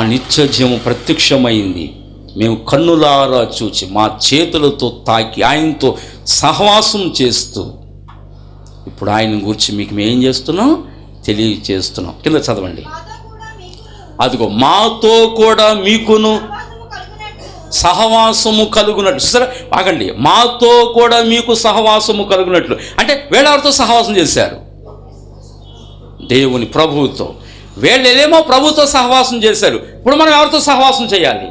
ఆ నిత్య ప్రత్యక్షమైంది. మేము కన్నులారా చూచి మా చేతులతో తాకి ఆయనతో సహవాసం చేస్తూ ఇప్పుడు ఆయన గురించి మీకు మేము ఏం చేస్తున్నాం? తెలియచేస్తున్నాం. కింద చదవండి. అదిగో మాతో కూడా మీకును సహవాసము కలుగునట్టు కలుగునట్లు. సరే ఆగండి. మాతో కూడా మీకు సహవాసము కలుగునట్లు. అంటే వేళారితో సహవాసం చేశారు. దేవుని ప్రభువుతో. వీళ్ళేమో ప్రభుతో సహవాసం చేశారు. ఇప్పుడు మనం ఎవరితో సహవాసం చేయాలి?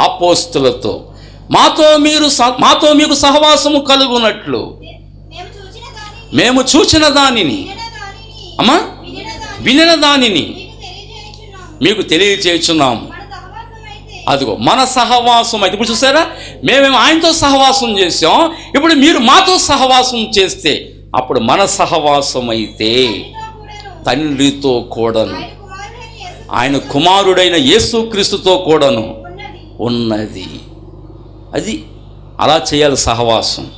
అపోస్తులతో. మాతో మీరు స- మాతో మీకు సహవాసము కలుగునట్లు. మేము చూచిన దానిని. దానిని అమ్మా వినిన దానిని మీకు తెలియజేయుచున్నాము తెలియచేస్తున్నాము అదిగో మన సహవాసం అయితే ఇప్పుడు చూసారా? మేమేమో ఆయనతో సహవాసం చేసాం ఇప్పుడు మీరు మాతో సహవాసం చేస్తే అప్పుడు మన సహవాసం అయితే తండ్రితో కూడాను తండ్రితో కూడాను. ఆయన కుమారుడైన యేసు కుమారుడైన యేసుక్రీస్తుతో కూడాను ఉన్నది. అది అలా చేయాలి సహవాసం.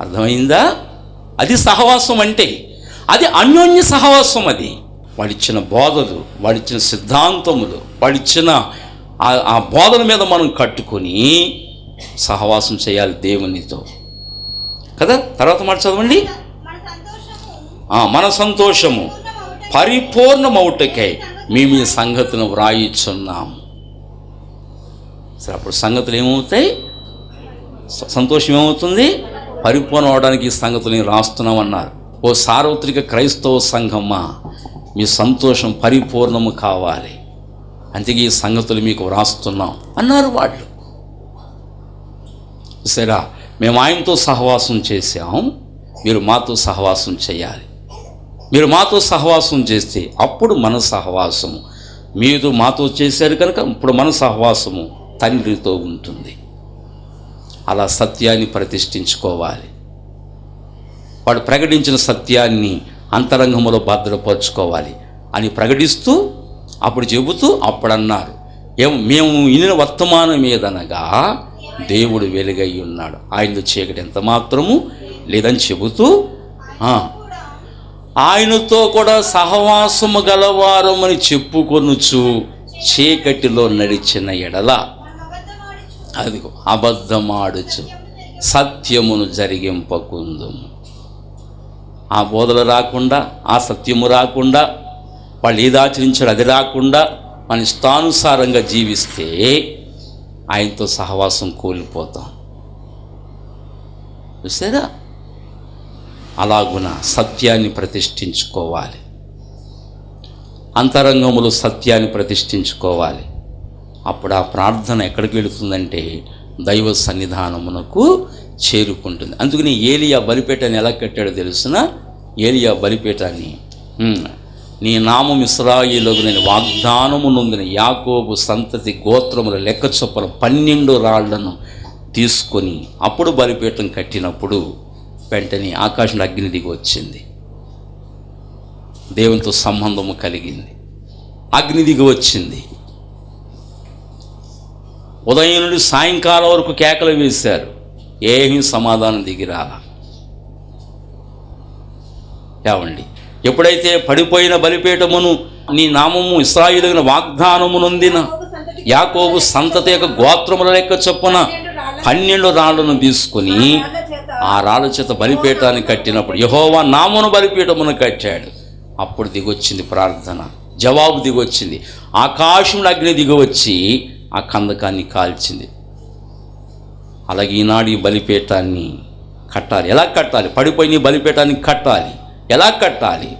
అర్థమైందా? అది సహవాసం అంటే అది అన్యోన్య సహవాసం అది. వాడిచ్చిన బోధలు వాడిచ్చిన సిద్ధాంతములు వాడిచ్చిన ఆ- ఆ బోధల మీద మనం కట్టుకొని సహవాసం చేయాలి దేవునితో. కదా? తర్వాత మాట చదవండి. మన సంతోషము. పరిపూర్ణమౌటకై మేము ఈ సంగతులను వ్రాయిచున్నాము. సరే అప్పుడు సంగతులు ఏమవుతాయి? సంతోషం ఏమవుతుంది? పరిపూర్ణం అవడానికి ఈ సంగతులు రాస్తున్నాం అన్నారు ఓ సార్వత్రిక క్రైస్తవ సంఘమ్మా మీ సంతోషం పరిపూర్ణము కావాలి. అందుకే ఈ సంగతులు మీకు వ్రాస్తున్నాం అన్నారు వాళ్ళు. సరే మేము ఆయనతో సహవాసం చేశాం మీరు మాతో సహవాసం చేయాలి. మీరు మాతో సహవాసం చేస్తే అప్పుడు మన సహవాసము. మీరు మాతో చేశారు కనుక ఇప్పుడు మన సహవాసము తండ్రితో ఉంటుంది. అలా సత్యాన్ని ప్రతిష్ఠించుకోవాలి. వాడు ప్రకటించిన సత్యాన్ని అంతరంగంలో భద్రపరచుకోవాలి అని ప్రకటిస్తూ అప్పుడు చెబుతూ అప్పుడు అన్నారు ఏం మేము ఇన్న వర్తమానం మీదనగా దేవుడు వెలుగై ఉన్నాడు. ఆయన చీకటి ఎంత మాత్రము లేదని చెబుతూ ఆయనతో కూడా సహవాసము గలవారమని చెప్పుకొనుచు చీకటిలో నడిచిన ఎడల అబద్ధమాడుచు అదిగో అబద్ధమాడుచు సత్యమును జరిగింపకుందుము. ఆ బోధలు రాకుండా ఆ సత్యము రాకుండా వాళ్ళు ఏది ఆచరించారు అది రాకుండా మన ఇష్టానుసారంగా జీవిస్తే ఆయనతో సహవాసం కోల్పోతాం. చూసారా అలాగున సత్యాన్ని ప్రతిష్ఠించుకోవాలి. అంతరంగములో సత్యాన్ని ప్రతిష్ఠించుకోవాలి. అప్పుడు ఆ ప్రార్థన ఎక్కడికి వెళుతుందంటే దైవ సన్నిధానమునకు చేరుకుంటుంది. అందుకని ఏలియా బలిపేటని ఎలా కట్టాడో తెలుసిన? ఏలియా బలిపేటాన్ని నీ నామం ఇస్రాయిలోకి నేను వాగ్దానము నొందిన యాకోబు సంతతి గోత్రముల లెక్క చొప్పున పన్నెండు రాళ్ళను తీసుకొని అప్పుడు బలిపీఠం కట్టినప్పుడు వెంటనే ఆకాశంలో అగ్ని దిగి వచ్చింది. దేవునితో సంబంధము కలిగింది. అగ్ని దిగి వచ్చింది. ఉదయం నుండి సాయంకాలం వరకు కేకలు వేశారు. ఏమీ సమాధానం దిగి రాల. ఏమండి? ఎప్పుడైతే పడిపోయిన బలిపీఠమును నీ నామము ఇస్రాయిలిగిన వాగ్దానము నొందిన యాకోబు సంతతి యొక్క గోత్రముల లెక్క చొప్పున పన్నెండు రాళ్ళను తీసుకుని ఆ రాళ్ళ చేత బలిపీఠాన్ని కట్టినప్పుడు యహోవా నామును బలిపీఠమును కట్టాడు. అప్పుడు దిగొచ్చింది ప్రార్థన. జవాబు దిగొచ్చింది. ఆకాశంలో అగ్ని దిగవచ్చి ఆ కందకాన్ని కాల్చింది. అలాగే ఈనాడు ఈ బలిపీఠాన్ని కట్టాలి. ఎలా కట్టాలి? పడిపోయిన బలిపీఠాన్ని కట్టాలి. ఎలా కట్టాలి?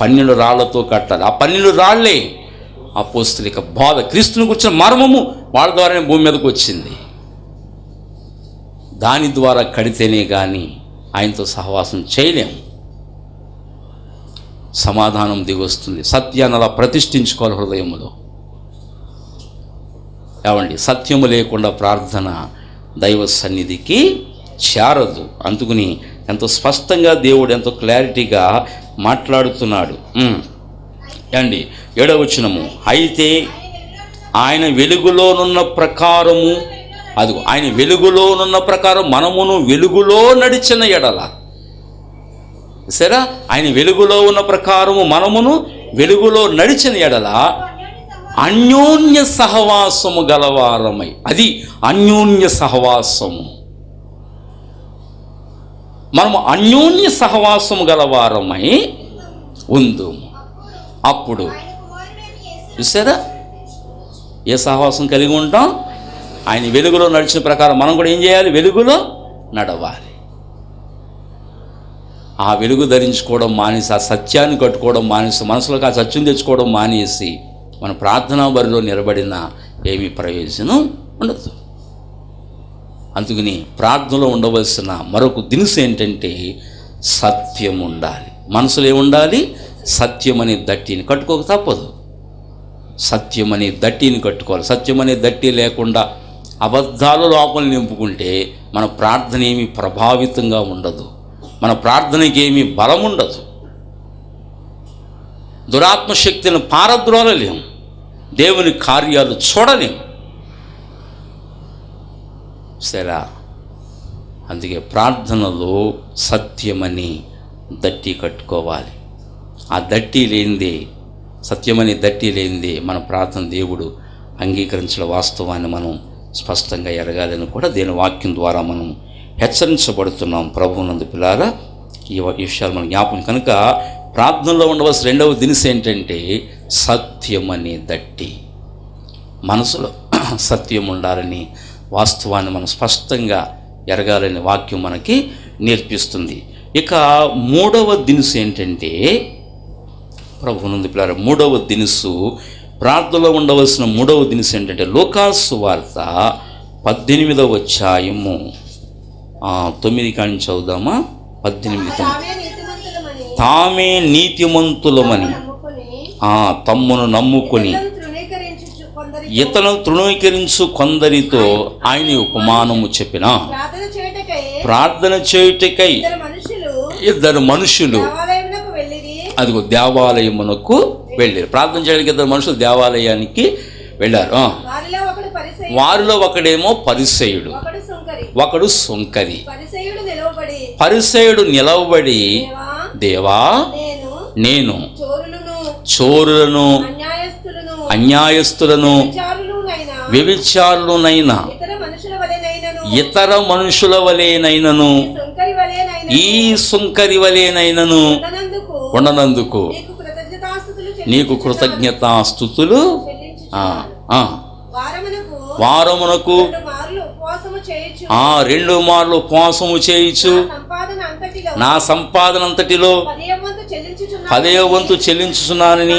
పన్నెండు రాళ్ళతో కట్టాలి. ఆ పన్నెండు రాళ్ళే అపోస్తులిక బాధ క్రీస్తుని కూర్చున్న మర్మము వాళ్ళ ద్వారానే భూమి మీదకి వచ్చింది. దాని ద్వారా కడితేనే కానీ ఆయనతో సహవాసం చేయలేం సమాధానం దిగొస్తుంది. సత్యాన్ని అలా ప్రతిష్ఠించుకోవాలి హృదయములో. ఏమండి? సత్యము లేకుండా ప్రార్థన దైవ సన్నిధికి చేరదు. అందుకుని ఎంతో స్పష్టంగా దేవుడు ఎంతో క్లారిటీగా మాట్లాడుతున్నాడు. ఉమ్. ఏమండి? ఏడవచనము. అయితే ఆయన వెలుగులోనున్న ప్రకారము అది ఆయన వెలుగులోనున్న ప్రకారం మనమును వెలుగులో నడిచిన ఎడల. సరే ఆయన వెలుగులో ఉన్న ప్రకారము మనమును వెలుగులో నడిచిన ఎడల అన్యోన్య సహవాసము గలవారమై. అది అన్యోన్య సహవాసము. మనము అన్యోన్య సహవాసము గలవారమై ఉందుము. అప్పుడు చూసారా? ఏ సహవాసం కలిగి ఉంటాం? ఆయన వెలుగులో నడిచిన ప్రకారం మనం కూడా ఏం చేయాలి? వెలుగులో నడవాలి. ఆ వెలుగు ధరించుకోవడం మానేసి ఆ సత్యాన్ని కట్టుకోవడం మానేసి మనసులోకి ఆ సత్యం తెచ్చుకోవడం మానేసి మన ప్రార్థనా బరిలో నిలబడిన ఏమి ప్రయోజనం ఉండదు. అందుకని ప్రార్థనలో ఉండవలసిన మరొక దినుసు ఏంటంటే సత్యం ఉండాలి. మనసులో ఏముండాలి సత్యం అనే దట్టిని కట్టుకోక తప్పదు. సత్యం అనే దట్టిని కట్టుకోవాలి. సత్యం అనే దట్టి లేకుండా అబద్ధాలు లోపల నింపుకుంటే మన ప్రార్థన ఏమి ప్రభావితంగా ఉండదు. మన ప్రార్థనకి ఏమీ బలం ఉండదు. దురాత్మ శక్తిని పారద్రోలలేం. దేవుని కార్యాలు చూడలేం. సరే అందుకే ప్రార్థనలో సత్యమని దట్టి కట్టుకోవాలి. ఆ దట్టి లేనిదే సత్యమని దట్టి లేనిదే మన ప్రార్థన దేవుడు అంగీకరించిన వాస్తవాన్ని మనం స్పష్టంగా ఎరగాలని కూడా దీని వాక్యం ద్వారా మనం హెచ్చరించబడుతున్నాం. ప్రభువునందు పిల్లారా ఈ విషయాలు మన జ్ఞాపకం కనుక ప్రార్థనలో ఉండవలసిన రెండవ దినుసు ఏంటంటే సత్యమని దట్టి. మనసులో సత్యం ఉండాలని వాస్తవాన్ని మనం స్పష్టంగా ఎరగాలని వాక్యం మనకి నేర్పిస్తుంది. ఇక మూడవ దినుసు ఏంటంటే ప్రభునందు పిల్లల మూడవ దినుసు ప్రార్థనలో ఉండవలసిన మూడవ దినుసు ఏంటంటే లోకాసు వార్త పద్దెనిమిదవ అధ్యాయము. తొమ్మిది కాని చదువుదామా? పద్దెనిమిది. తామే నీతిమంతులమని తమ్మును నమ్ముకొని ఇతను తృణీకరించు కొందరితో ఆయన ఉపమానము చెప్పిన. ప్రార్థన చేయటకై ఇద్దరు మనుషులు అదిగో దేవాలయమునకు వెళ్ళారు. ప్రార్థన చేయడానికి ఇద్దరు మనుషులు దేవాలయానికి వెళ్ళారు. వారిలో ఒకడేమో పరిసయుడు ఒకడు సుంకరి. పరిసయుడు నిలవబడి దేవా నేను చోరులను అన్యాయస్తులను వ్యభిచారులనైనా ఇతర మనుషుల వలెనైనను ఈ సుంకరి వలెనైనను ఉండనందుకు నీకు కృతజ్ఞతాస్థుతులు ఆ, ఆ. వారమునకు వారమునకు రెండు మార్లు ఉపవాసము చేయొచ్చు ఆ రెండు మార్లు ఉపవాసము చేయించు. నా సంపాదన అంతటిలో పదే వంతు చెల్లించుచున్నానని.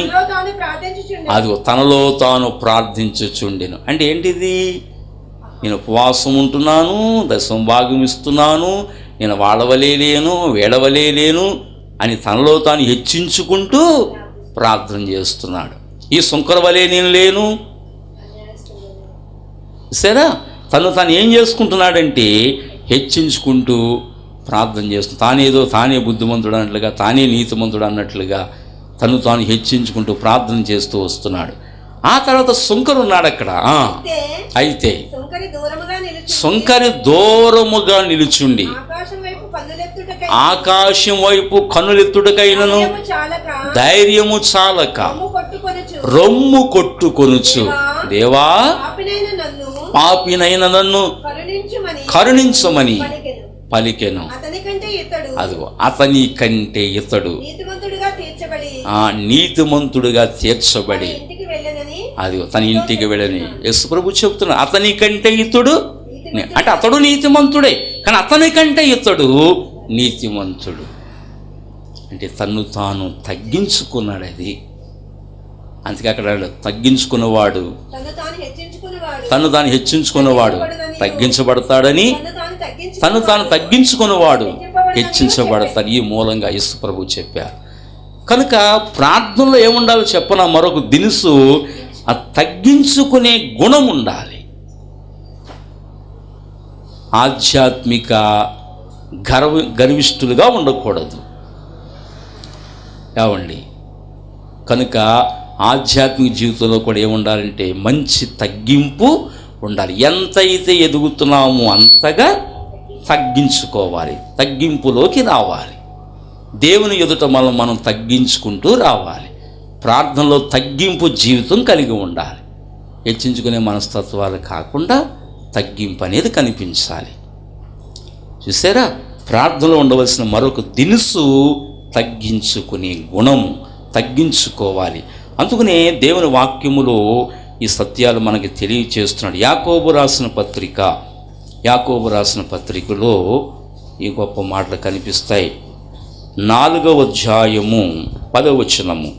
అది తనలో తాను ప్రార్థించుచుండెను. అంటే ఏంటిది? నేను ఉపవాసం ఉంటున్నాను దశం భాగం ఇస్తున్నాను నేను వాళ్ళవలే లేను వేడవలే లేను అని తనలో తాను హెచ్చించుకుంటూ ప్రార్థన చేస్తున్నాడు. ఈ సుంకర వలె నేను లేను. సరే తను తాను ఏం చేసుకుంటున్నాడంటే హెచ్చించుకుంటూ ప్రార్థన చేస్తూ తానేదో తానే బుద్ధిమంతుడు అన్నట్లుగా తానే నీతిమంతుడు అన్నట్లుగా తను తాను హెచ్చించుకుంటూ ప్రార్థన చేస్తూ వస్తున్నాడు. ఆ తర్వాత సుంకరు ఉన్నాడు అక్కడ. అయితే సుంకరి దూరముగా నిలుచుండి. ఆకాశం వైపు కనులెత్తుడకైనను ధైర్యము చాలక. రొమ్ము కొట్టుకొనుచు. దేవా పాపినైన నన్ను కరుణించమని పలికెను. అదిగో అతని కంటే ఇతడు. ఆ నీతిమంతుడుగా తీర్చబడి. అది తన ఇంటికి వెళ్ళని. యేసు ప్రభు చెప్తున్నా అతని కంటే ఇతడు. అంటే అతడు నీతిమంతుడే కానీ అతని కంటే ఇతడు నీతిమంతుడు. అంటే తన్ను తాను తగ్గించుకున్నాడు అది అందుకే అక్కడ తగ్గించుకున్నవాడు. తను తాను హెచ్చించుకున్నవాడు. తగ్గించబడతాడని తను తాను తగ్గించు తను తాను తగ్గించుకున్నవాడు. హెచ్చించబడతాడు ఈ మూలంగా యేసు ప్రభు చెప్పారు. కనుక ప్రార్థనలో ఏముండాలో చెప్పన? మరొక దినుసు ఆ తగ్గించుకునే గుణం ఉండాలి. ఆధ్యాత్మిక గర్వ గర్విష్ఠులుగా ఉండకూడదు. ఏమండి? కనుక ఆధ్యాత్మిక జీవితంలో కూడా ఏముండాలంటే మంచి తగ్గింపు ఉండాలి. ఎంతైతే ఎదుగుతున్నామో అంతగా తగ్గించుకోవాలి. తగ్గింపులోకి రావాలి. దేవుని ఎదుట మనం మనం తగ్గించుకుంటూ రావాలి. ప్రార్థనలో తగ్గింపు జీవితం కలిగి ఉండాలి. హెచ్చించుకునే మనస్తత్వాలు కాకుండా తగ్గింపు అనేది కనిపించాలి. చూసారా? ప్రార్థనలో ఉండవలసిన మరొక దినుసు తగ్గించుకునే గుణం తగ్గించుకోవాలి. అందుకనే దేవుని వాక్యములో ఈ సత్యాలు మనకి తెలియచేస్తున్నాడు. యాకోబు రాసిన పత్రిక యాకోబు రాసిన పత్రికలో ఈ గొప్ప మాటలు కనిపిస్తాయి. నాలుగవ అధ్యాయము పదవచనము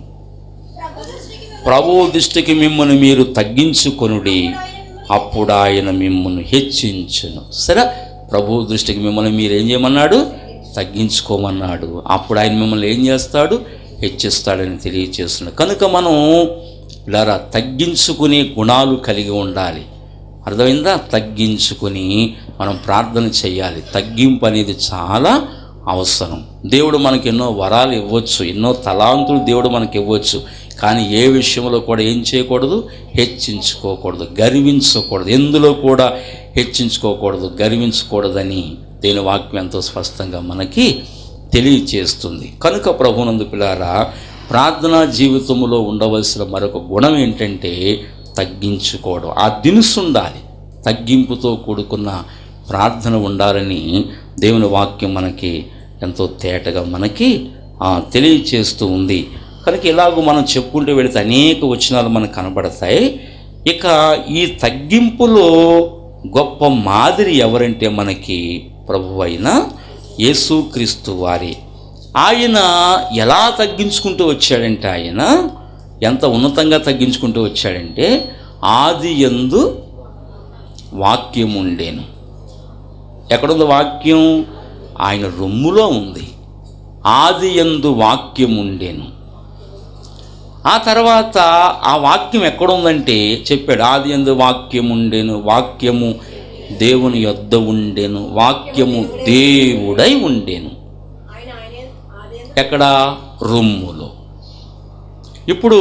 ప్రభు దృష్టికి మిమ్మల్ని మీరు తగ్గించుకొనుడి అప్పుడు ఆయన మిమ్మల్ని హెచ్చించును. సరే ప్రభు దృష్టికి మిమ్మల్ని మీరు ఏం చేయమన్నాడు? తగ్గించుకోమన్నాడు. అప్పుడు ఆయన మిమ్మల్ని ఏం చేస్తాడు? హెచ్చిస్తాడని తెలియచేస్తున్నాడు. కనుక మనం ఇలా తగ్గించుకునే గుణాలు కలిగి ఉండాలి. అర్థమైందా? తగ్గించుకుని మనం ప్రార్థన చేయాలి. తగ్గింపు అనేది చాలా అవసరం. దేవుడు మనకి ఎన్నో వరాలు ఇవ్వచ్చు ఎన్నో తలాంతులు దేవుడు మనకి ఇవ్వచ్చు. కానీ ఏ విషయంలో కూడా ఏం చేయకూడదు? హెచ్చించుకోకూడదు గర్వించకూడదు. ఎందులో కూడా హెచ్చించుకోకూడదు గర్వించకూడదని దేని వాక్యం ఎంతో స్పష్టంగా మనకి తెలియచేస్తుంది. కనుక ప్రభునందు పిల్లారా ప్రార్థనా జీవితంలో ఉండవలసిన మరొక గుణం ఏంటంటే తగ్గించుకోవడం. ఆ దినుసు ఉండాలి. తగ్గింపుతో కూడుకున్న ప్రార్థన ఉండాలని దేవుని వాక్యం మనకి ఎంతో తేటగా మనకి తెలియచేస్తూ ఉంది. కనుక ఇలాగూ మనం చెప్పుకుంటూ వెళితే అనేక వచనాలు మనకు కనబడతాయి. ఇక ఈ తగ్గింపులో గొప్ప మాదిరి ఎవరంటే మనకి ప్రభు అయిన యేసుక్రీస్తు వారి. ఆయన ఎలా తగ్గించుకుంటూ వచ్చాడంటే ఆయన ఎంత ఉన్నతంగా తగ్గించుకుంటూ వచ్చాడంటే ఆది ఎందు వాక్యం ఉండేను ఎక్కడుంది వాక్యం? ఆయన రొమ్ములో ఉంది. ఆది ఎందు వాక్యం ఉండేను ఆ తర్వాత ఆ వాక్యం ఎక్కడుందంటే చెప్పాడు ఆది ఎందు వాక్యం ఉండేను వాక్యము దేవుని యొద్ద ఉండేను వాక్యము దేవుడై ఉండేను. ఎక్కడ? రొమ్ములో. ఇప్పుడు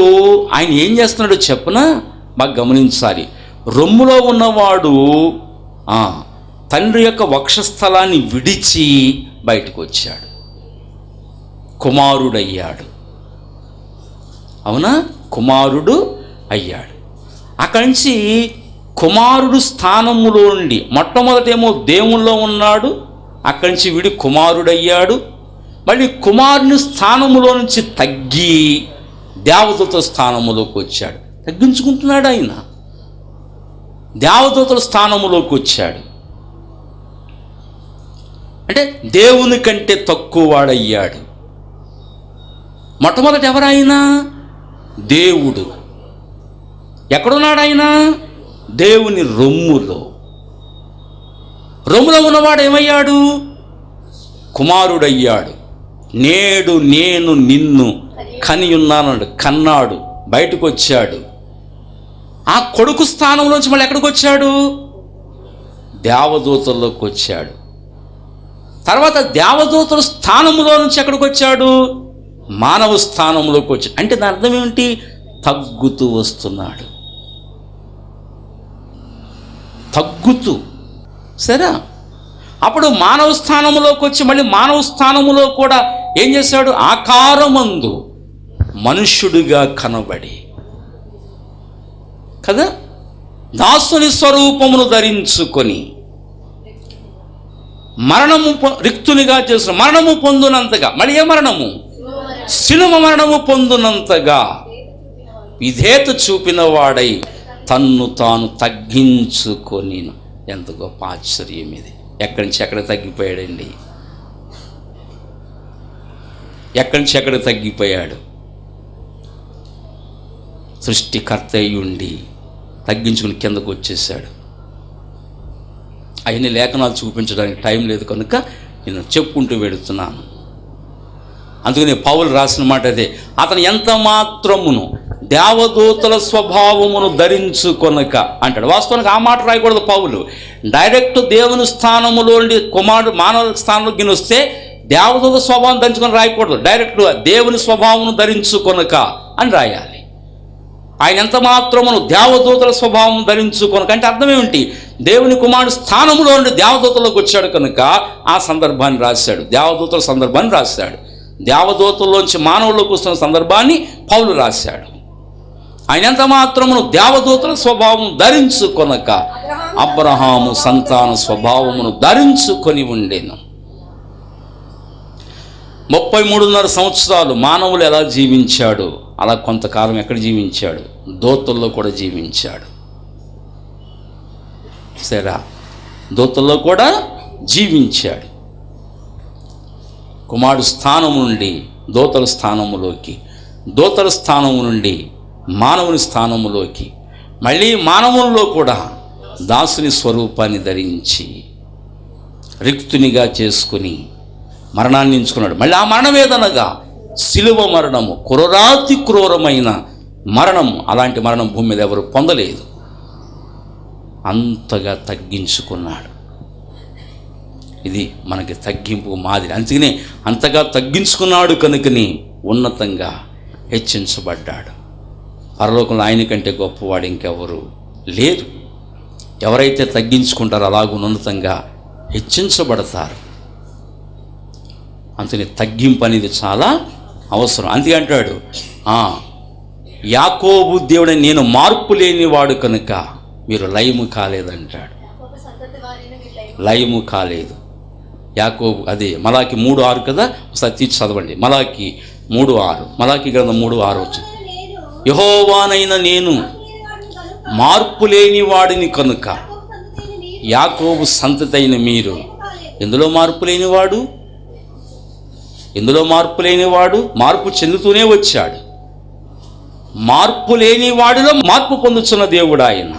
ఆయన ఏం చేస్తున్నాడో చెప్పనా? బాగా గమనించాలి రొమ్ములో ఉన్నవాడు తండ్రి యొక్క వక్షస్థలాన్ని విడిచి బయటకు వచ్చాడు. కుమారుడయ్యాడు. అవునా? కుమారుడు అయ్యాడు. అక్కడి నుంచి కుమారుడు స్థానములో నుండి మొట్టమొదటేమో దేవుల్లో ఉన్నాడు. అక్కడి నుంచి వీడి కుమారుడయ్యాడు. మళ్ళీ కుమారుని స్థానములో నుంచి తగ్గి దేవదూతల స్థానములోకి వచ్చాడు. తగ్గించుకుంటున్నాడు ఆయన. దేవదూతల స్థానములోకి వచ్చాడు. అంటే దేవుని కంటే తక్కువ వాడయ్యాడు మొట్టమొదట ఎవరైనా దేవుడు. ఎక్కడున్నాడు ఆయన దేవుని రొమ్ములో. రొమ్ములో ఉన్నవాడు ఏమయ్యాడు? కుమారుడయ్యాడు. నేడు నేను నిన్ను కని ఉన్నానన్నాడు కన్నాడు. బయటకు వచ్చాడు ఆ కొడుకు స్థానంలోంచి మళ్ళీ ఎక్కడికి వచ్చాడు దేవదూతల్లోకి వచ్చాడు తర్వాత దేవదూతల స్థానంలో నుంచి ఎక్కడికి వచ్చాడు మానవ స్థానంలోకి వచ్చి అంటే దాని అర్థం ఏమిటి? తగ్గుతూ వస్తున్నాడు. తగ్గుతూ. సరే అప్పుడు మానవ స్థానంలోకి వచ్చి మళ్ళీ మానవ స్థానములో కూడా ఏం చేశాడు? ఆకారమందు మనుష్యుడిగా కనబడి. కదా? దాసుని స్వరూపమును ధరించుకొని మరణము పొ- రిక్తునిగా చేసిన మరణము పొందునంతగా. మళ్ళీ ఏ మరణము? శిలువ మరణము పొందునంతగా విధేత చూపినవాడై తన్ను తాను తగ్గించుకొని ఎంత గొప్ప ఆశ్చర్యం ఇది. ఎక్కడి నుంచి ఎక్కడ తగ్గిపోయాడండి? ఎక్కడి నుంచి ఎక్కడ తగ్గిపోయాడు? సృష్టికర్త అయ్యుండి తగ్గించుకుని కిందకు వచ్చేసాడు అవన్నీ లేఖనాలు చూపించడానికి టైం లేదు కనుక నేను చెప్పుకుంటూ వెడుతున్నాను అందుకని పౌలు రాసిన మాట అదే అతను ఎంత మాత్రమును దేవదూతల స్వభావమును ధరించుకొనక అంటాడు. వాస్తవానికి ఆ మాట రాయకూడదు పౌలు. డైరెక్ట్ దేవుని స్థానములో కుమారుడు మానవ స్థానంలోకి వస్తే దేవదూత స్వభావం ధరించుకొని రాయకూడదు. డైరెక్ట్ దేవుని స్వభావమును ధరించుకొనక అని రాయాలి. ఆయన ఎంత మాత్రమును దేవదూతల స్వభావం ధరించుకొనక అంటే అర్థం ఏమిటి? దేవుని కుమారుడు స్థానంలో నుండి దేవదూతలోకి వచ్చాడు కనుక ఆ సందర్భాన్ని రాశాడు. దేవదూతల సందర్భాన్ని రాశాడు. దేవదూతల్లోంచి మానవుల్లోకి వస్తున్న సందర్భాన్ని పౌలు రాశాడు. ఆయన ఎంత మాత్రమును దేవదూతల స్వభావం ధరించుకొనక అబ్రహాము సంతాన స్వభావమును ధరించుకొని ఉండేను. ముప్పై మూడున్నర సంవత్సరాలు మానవులు ఎలా జీవించాడు? అలా కొంతకాలం ఎక్కడ జీవించాడు? దోతల్లో కూడా జీవించాడు. సరేరా? దోతల్లో కూడా జీవించాడు. కుమారుడు స్థానము నుండి దోతల స్థానములోకి దోతల స్థానము నుండి మానవుని స్థానములోకి మళ్ళీ మానవుల్లో కూడా దాసుని స్వరూపాన్ని ధరించి రిక్తునిగా చేసుకుని మరణాన్ని ఎంచుకున్నాడు. మళ్ళీ ఆ మరణవేదనగా శిలువ మరణము క్రూరాతి క్రూరమైన మరణం అలాంటి మరణం భూమి మీద ఎవరు పొందలేదు. అంతగా తగ్గించుకున్నాడు. ఇది మనకి తగ్గింపు మాదిరి. అందుకనే అంతగా తగ్గించుకున్నాడు కనుకని ఉన్నతంగా హెచ్చించబడ్డాడు. పరలోకంలో ఆయన కంటే గొప్పవాడు ఇంకెవరు లేరు. ఎవరైతే తగ్గించుకుంటారో అలాగూ ఉన్నతంగా హెచ్చించబడతారు. అందుకని తగ్గింపు అనేది చాలా అవసరం. అందుకే అంటాడు "ఆ, యాకోబు దేవుడని నేను మార్పు లేనివాడు కనుక మీరు లయము కాలేదంటాడు. లయము కాలేదు. యాకోబు అదే మలాకి మూడు ఆరు కదా? ఒకసారి తీర్చి చదవండి. మలాకి మూడు ఆరు. మలాకి గ్రంథం మూడు ఆరు వచ్చింది. యహోవానైన నేను మార్పు లేని వాడిని కనుక మీరు యాకోబు సంతతైన మీరు. ఎందులో మార్పు లేనివాడు? ఎందులో మార్పు లేనివాడు? మార్పు చెందుతూనే వచ్చాడు. మార్పు లేని వాడిలో మార్పు పొందుతున్న దేవుడు ఆయన.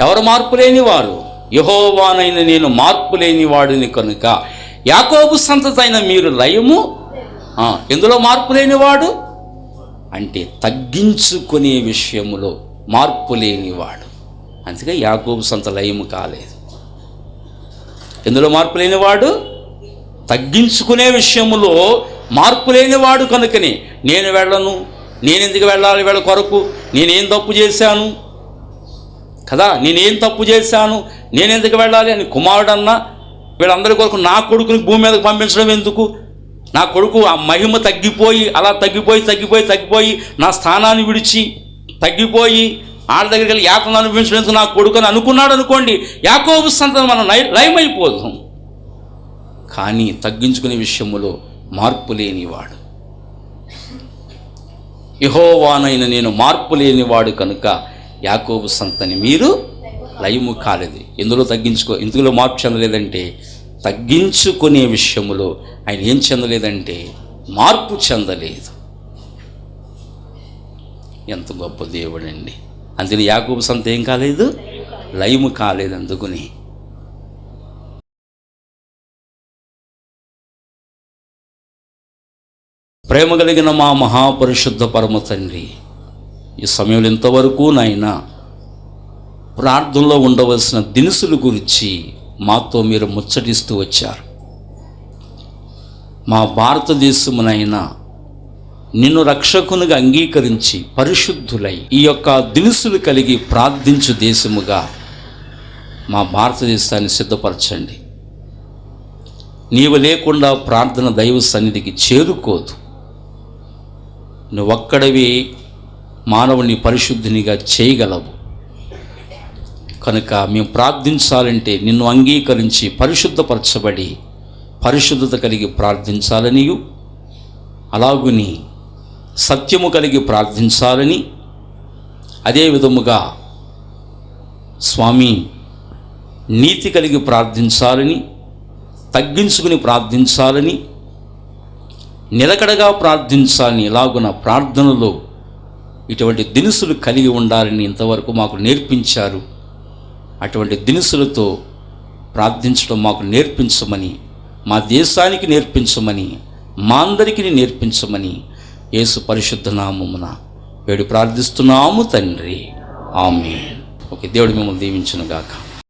ఎవరు మార్పు లేనివారు? యహోవానైన నేను మార్పు లేని వాడిని కనుక యాకోబు సంతతైన మీరు లయము? ఎందులో మార్పు లేనివాడు? అంటే తగ్గించుకునే విషయములో మార్పు లేనివాడు. అందుకే యాకోబు సంత లయము కాలేదు. ఎందులో మార్పు లేనివాడు? తగ్గించుకునే విషయములో మార్పు లేనివాడు కనుకనే నేను వెళ్ళను నేను ఎందుకు వెళ్ళాలి వీళ్ళ కొరకు నేనేం తప్పు చేశాను? కదా? నేనేం తప్పు చేశాను? నేను ఎందుకు వెళ్ళాలి అని కుమారుడన్నా వీళ్ళందరి కొరకు నా కొడుకుని భూమి మీదకి పంపించడం ఎందుకు? నా కొడుకు ఆ మహిమ తగ్గిపోయి అలా తగ్గిపోయి తగ్గిపోయి తగ్గిపోయి నా స్థానాన్ని విడిచి తగ్గిపోయి వాళ్ళ దగ్గరికి వెళ్ళి యాతను అనుభవించడానికి నా కొడుకు అని అనుకున్నాడు అనుకోండి యాకోబు సంతానం మనం లై లయమైపోదాం కానీ తగ్గించుకునే విషయంలో మార్పు లేనివాడు. యహోవానైన నేను మార్పు లేనివాడు కనుక యాకోబు సంతని మీరు లయము కాలేదు. ఎందులో తగ్గించుకో ఎందులో మార్పు చెందలేదంటే తగ్గించుకునే విషయంలో ఆయన ఏం చెందలేదంటే మార్పు చెందలేదు. ఎంత గొప్ప దేవుడండి. అందుకని యాకోబు సంత ఏం కాలేదు? లయము కాలేదు అందుకుని. ప్రేమ కలిగిన మా మహాపరిశుద్ధ పరమ తండ్రి ఈ సమయంలో ఇంతవరకు నాయన ప్రార్థనలో ఉండవలసిన దినుసుల గురించి మాతో మీరు ముచ్చటిస్తూ వచ్చారు. మా భారతదేశమునైనా నిన్ను రక్షకునిగా అంగీకరించి పరిశుద్ధులై ఈ యొక్క దినుసులు కలిగి ప్రార్థించు దేశముగా మా భారతదేశాన్ని సిద్ధపరచండి. నీవు లేకుండా ప్రార్థన దైవ సన్నిధికి చేరుకోదు. నువ్వొక్కడవి మానవుని పరిశుద్ధినిగా చేయగలవు. కనుక మేము ప్రార్థించాలంటే నిన్ను అంగీకరించి పరిశుద్ధపరచబడి పరిశుద్ధత కలిగి ప్రార్థించాలనియు. అలాగుని సత్యము కలిగి ప్రార్థించాలని అదే విధముగా స్వామి నీతి కలిగి ప్రార్థించాలని తగ్గించుకుని ప్రార్థించాలని నిలకడగా ప్రార్థించాలని ఇలాగున ప్రార్థనలో ఇటువంటి దినుసులు కలిగి ఉండాలని ఇంతవరకు మాకు నేర్పించారు. అటువంటి దినుసులతో ప్రార్థించడం మాకు నేర్పించమని మా దేశానికి నేర్పించమని మా అందరికీ నేర్పించమని యేసు పరిశుద్ధ నామమున వేడు ప్రార్థిస్తున్నాము తండ్రి. ఆమె ఓకే దేవుడు మిమ్మల్ని దీవించునుగాక.